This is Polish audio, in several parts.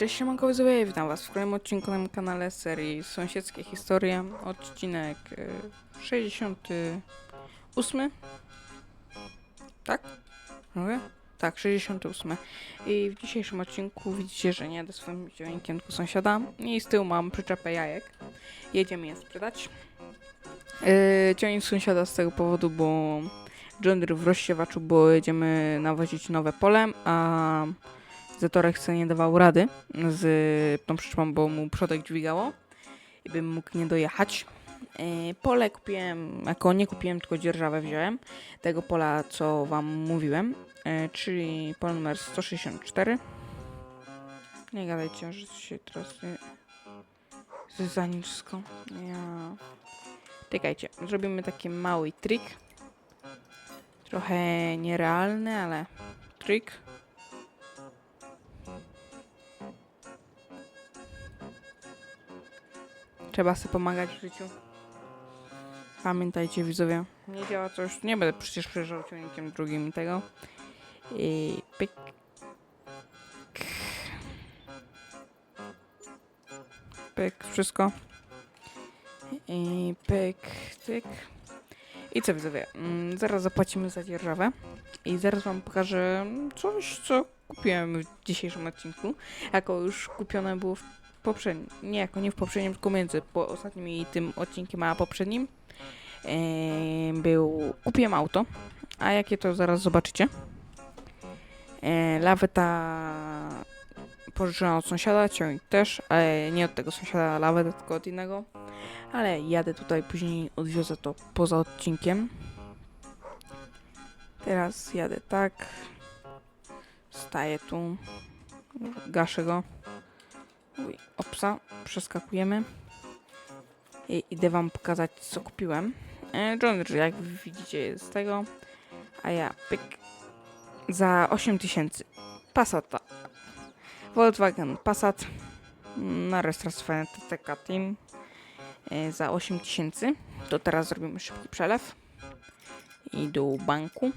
Cześć, siemanko widzowie, witam was w kolejnym odcinku na moim kanale serii Sąsiedzkie Historie, odcinek y, 68, tak? Mówię? Tak, 68. I w dzisiejszym odcinku widzicie, że nie jadę swoim dźwiękiem, tylko sąsiada i z tyłu mam przyczepę jajek. Jedziemy je sprzedać. Yy, ciągnik sąsiada z tego powodu, bo John w rozsiewaczu, bo jedziemy nawozić nowe pole, a Zetorek chce nie dawał rady z tą przyczepą, bo mu przodek dźwigało i bym mógł nie dojechać. Yy, Pole kupiłem, jako nie kupiłem, tylko dzierżawę wziąłem tego pola, co wam mówiłem, yy, czyli pole numer 164. Nie gadajcie, że się teraz że za nisko. Ja... Czekajcie, zrobimy taki mały trik. Trochę nierealny, ale trik. Trzeba sobie pomagać w życiu. Pamiętajcie widzowie, nie działa coś, nie będę przecież przejeżdżał ciągnikiem drugim tego. I pyk. Pyk, wszystko. I pyk, tyk. I co widzowie, mm, zaraz zapłacimy za dzierżawę. I zaraz wam pokażę coś, co kupiłem w dzisiejszym odcinku. Jako już kupione było w poprzednim, nie jako nie w poprzednim, tylko między po ostatnim i tym odcinkiem, a poprzednim e, był, kupiłem auto, a jakie to zaraz zobaczycie. E, laweta pożyczona od sąsiada, ciągnik też, ale nie od tego sąsiada lawetę, tylko od innego. Ale jadę tutaj, później odwiozę to poza odcinkiem. Teraz jadę tak. Staję tu. Gaszę go. Uj, opsa, przeskakujemy. I idę wam pokazać, co kupiłem. E, John jak widzicie, jest z tego. A ja pyk. Za 8000. Passata. Volkswagen Passat. Na rejestrację TTK Team. E, za 8000. To teraz zrobimy szybki przelew. I do banku.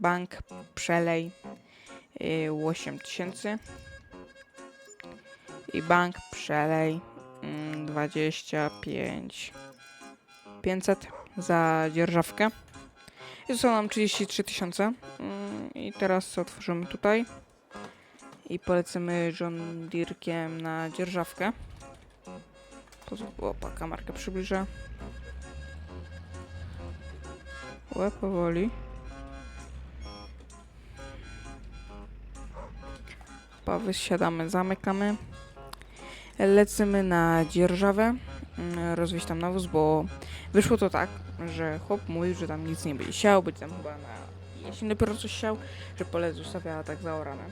Bank, przelej. e, 8000 i bank przelej mm, 25 500 za dzierżawkę. I zostało nam 33 tysiące. Mm, I teraz otworzymy tutaj. I polecimy John Deerekiem na dzierżawkę. Opa, kamerkę przybliżę. Łe, powoli. Opa, wysiadamy, zamykamy. Lecimy na dzierżawę, mm, rozwieźć tam nawóz, bo wyszło to tak, że chłop mówił, że tam nic nie będzie siał, będzie tam chyba na jesień dopiero coś siał, że pole zostawia tak zaorane.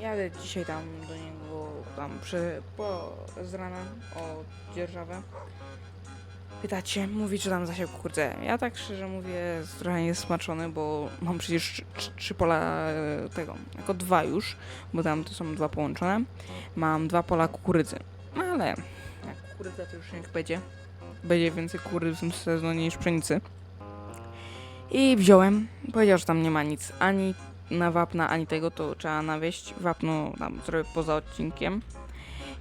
Jadę dzisiaj tam do niego, tam przy, po, z rana o dzierżawę. Pytacie, mówi, czy tam zasiał kukurydzę. Ja tak szczerze mówię, trochę niesmaczony, bo mam przecież trzy, pola e, tego, jako dwa już, bo tam to są dwa połączone mam dwa pola kukurydzy. Ale jak kukurydza to już niech będzie. Będzie więcej kukurydzy w tym sezonie niż pszenicy. I wziąłem. Powiedział, że tam nie ma nic ani na wapna, ani tego, to trzeba nawieść. Wapno tam zrobię poza odcinkiem.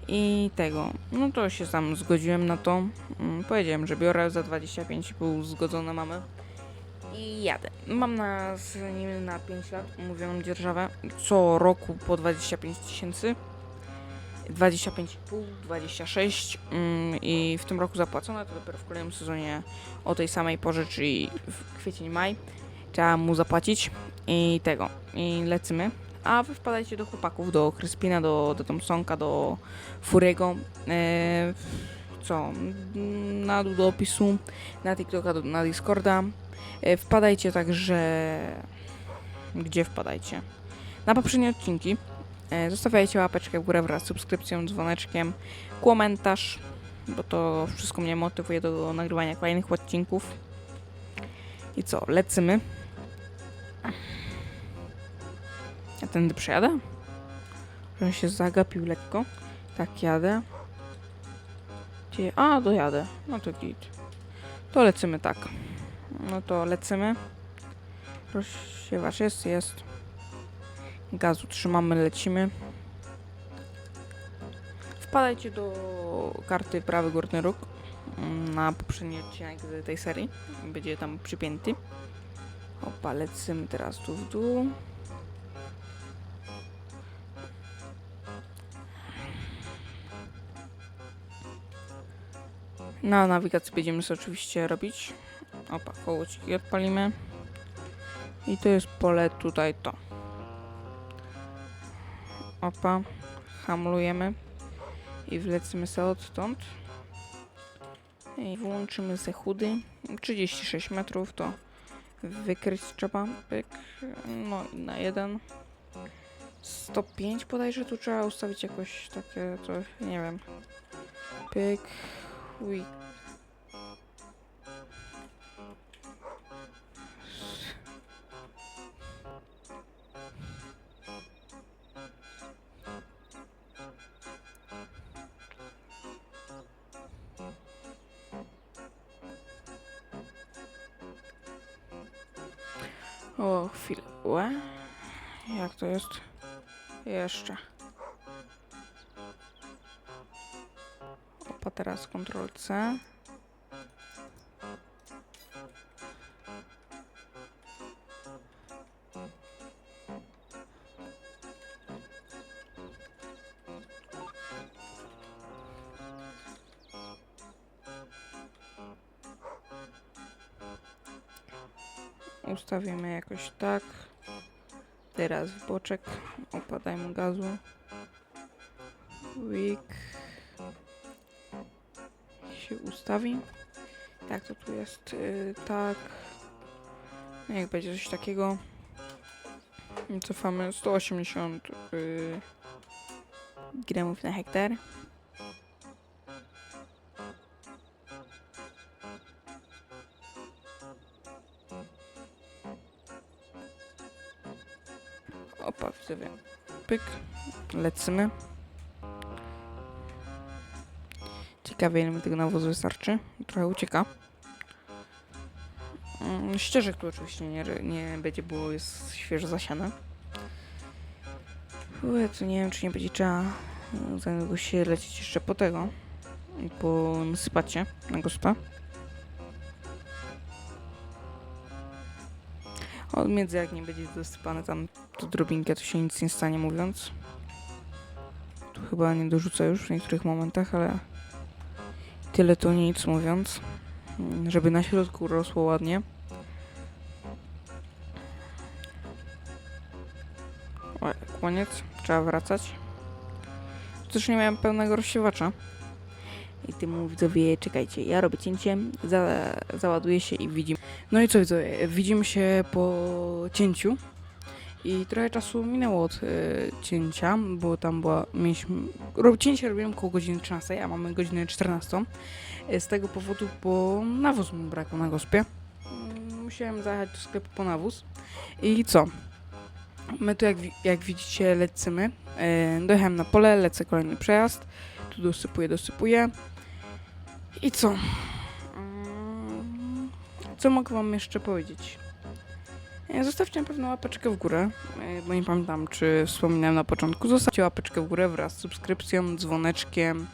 I tego. No to się sam zgodziłem na to. Mm, Powiedziałem, że biorę za 25,5 zgodzone mamy. I jadę. Mam na, z nim na 5 lat umówioną dzierżawę. Co roku po 25 tysięcy. 25,5, 26 mm, i w tym roku zapłacone, to dopiero w kolejnym sezonie o tej samej porze, czyli w kwiecień, maj, trzeba mu zapłacić i tego, i lecimy. A wy wpadajcie do chłopaków, do Kryspina, do, do Thompsonka, do Furego, e, co, na dół do opisu, na TikToka, do, na Discorda. E, wpadajcie także, gdzie wpadajcie? Na poprzednie odcinki, E, Zostawiajcie łapeczkę w górę wraz z subskrypcją, dzwoneczkiem, komentarz, bo to wszystko mnie motywuje do nagrywania kolejnych odcinków. I co, lecimy. Tędy przejadę? Że się zagapił lekko. Tak, jadę. Gdzie? A, dojadę. No to git. To lecimy tak. No to lecimy. Rozsiewacz jest, jest. Gazu trzymamy, lecimy. wpadajcie do karty prawy górny róg mm, na poprzedni odcinek tej serii. Będzie tam przypięty. Opa, lecimy teraz tu w dół. Na nawigacji będziemy sobie oczywiście robić. Opa, kołociki odpalimy. I to jest pole tutaj to. Opa, hamlujemy i wlecimy sobie odtąd. I włączymy se chudy. 36 metrów to wykryć trzeba. Pyk. No i na jeden. 105 bodajże tu trzeba ustawić jakoś takie coś, nie wiem. Pyk. Uj. O, chwilę. Jak to jest? Jeszcze. Teraz Ctrl C. Ustawimy jakoś tak. Teraz w boczek. Opadajmy gazu. Wick się ustawi. Jak to tu jest? Yy, tak. Niech będzie coś takiego. Cofamy 180 yy, gramów na hektar. Opa, widzowie. Pyk. Lecimy. Ciekawie, ile mi tego nawozu wystarczy. Trochę ucieka. Mm, Ścieżek tu oczywiście nie, nie będzie, bo jest świeżo zasiane. Ue, to nie wiem, czy nie będzie trzeba no, za niedługo się lecieć jeszcze po tego. Po sypacie na gospa. Od między jak nie będzie dosypane tam do drobinkę, to się nic nie stanie mówiąc. Tu chyba nie dorzuca już w niektórych momentach, ale tyle to nic mówiąc. Żeby na środku rosło ładnie. O, koniec. Trzeba wracać. Też nie miałem pełnego rozsiewacza. I ty mu widzowie, czekajcie, ja robię cięcie, za, załaduję się i widzimy. No i co widzowie, widzimy się po cięciu. I trochę czasu minęło od y, cięcia, bo tam była, mieliśmy, ro, cięcie robiłem koło godziny 13, a mamy godzinę 14. Y, Z tego powodu, bo nawóz mi brakło na gospie. Mm, Musiałem zajechać do sklepu po nawóz. I co? My tu jak, jak widzicie lecimy. Y, dojechałem na pole, lecę kolejny przejazd. Tu dosypuję, dosypuję. I co? Mm, Co mogę wam jeszcze powiedzieć? E, Zostawcie na pewno łapeczkę w górę, e, bo nie pamiętam, czy wspominałem na początku. Zostawcie łapeczkę w górę wraz z subskrypcją, dzwoneczkiem,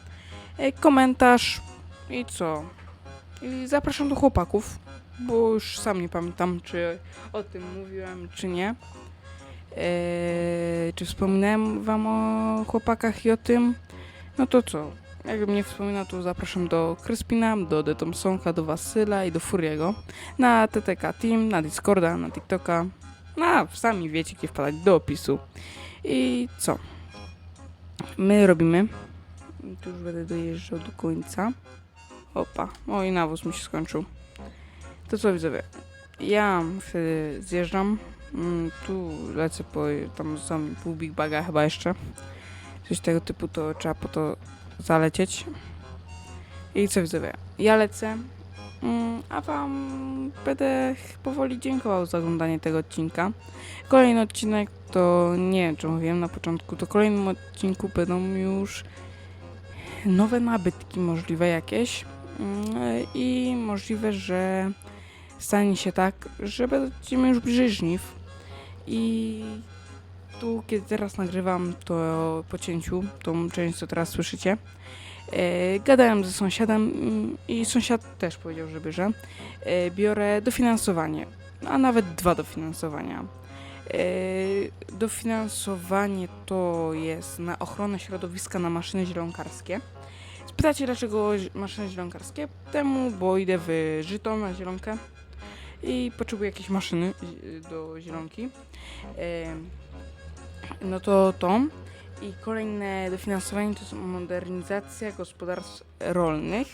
e, komentarz i co? I zapraszam do chłopaków, bo już sam nie pamiętam, czy o tym mówiłem, czy nie. E, czy wspominałem wam o chłopakach i o tym? No to co? Jakbym nie wspominał, to zapraszam do Kryspina, do The Thompsonka, do Wasyla i do Furiego na TTK Team, na Discorda, na TikToka. No, sami wiecie, gdzie wpadać do opisu. I co? My robimy. Tu już będę dojeżdżał do końca. Opa, o i nawóz mi się skończył. To co widzowie? Ja wtedy zjeżdżam. Mm, Tu lecę po tam są pół Big Baga chyba jeszcze. Coś tego typu to trzeba po to zalecieć. I co widzowie? Ja lecę. Mm, A Wam będę powoli dziękował za oglądanie tego odcinka. Kolejny odcinek to nie wiem, czy mówiłem na początku, to kolejnym odcinku będą już nowe nabytki możliwe jakieś Mm, i możliwe, że stanie się tak, że będziemy już bliżej żniw i tu, kiedy teraz nagrywam to po cięciu, tą część, co teraz słyszycie, e, gadałem ze sąsiadem mm, i sąsiad też powiedział, że bierze. E, biorę dofinansowanie, a nawet dwa dofinansowania. E, dofinansowanie to jest na ochronę środowiska na maszyny zielonkarskie. Spytacie, dlaczego maszyny zielonkarskie? Temu, bo idę w Żyto na zielonkę i potrzebuję jakiejś maszyny y, do zielonki. E, no to to. I kolejne dofinansowanie to są modernizacja gospodarstw rolnych.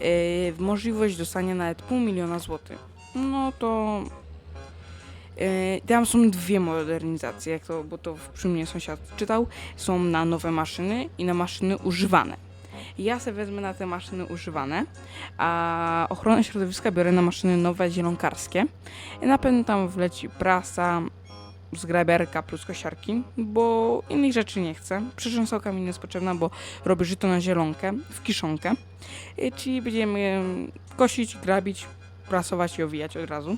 E, możliwość dostania nawet pół miliona złotych. No to e, tam są dwie modernizacje, jak to, bo to przy mnie sąsiad czytał. Są na nowe maszyny i na maszyny używane. Ja sobie wezmę na te maszyny używane, a ochronę środowiska biorę na maszyny nowe, zielonkarskie. I na pewno tam wleci prasa, zgraberka plus kosiarki, bo innych rzeczy nie chcę. Przyczęsołka mi nie jest potrzebna, bo robię żyto na zielonkę, w kiszonkę. Czyli będziemy kosić, grabić, prasować i owijać od razu.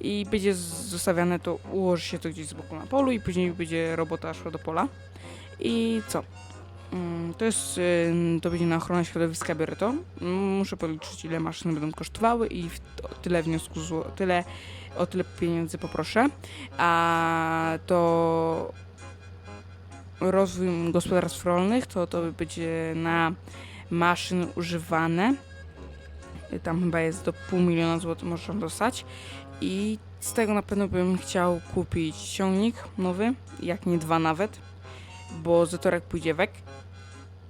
I będzie zostawiane to, ułoży się to gdzieś z boku na polu i później będzie robota szła do pola. I co? Mm, To jest, ym, to będzie na ochronę środowiska, biorę to. Muszę policzyć, ile maszyny będą kosztowały i tyle wniosku, tyle, o tyle pieniędzy poproszę. A to rozwój gospodarstw rolnych, to to będzie na maszyny używane. Tam chyba jest do pół miliona złotych można dostać. I z tego na pewno bym chciał kupić ciągnik nowy, jak nie dwa nawet, bo Zetorek pójdzie wek.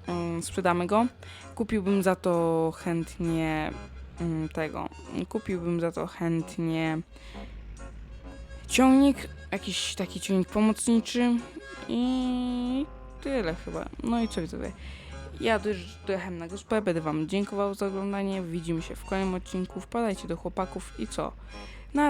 Mm, Sprzedamy go. Kupiłbym za to chętnie mm, tego. Kupiłbym za to chętnie ciągnik, jakiś taki ciągnik pomocniczy i tyle chyba. No i co widzowie. Ja dojeżdż- dojechałem na gospę, będę wam dziękował za oglądanie. Widzimy się w kolejnym odcinku. Wpadajcie do chłopaków i co?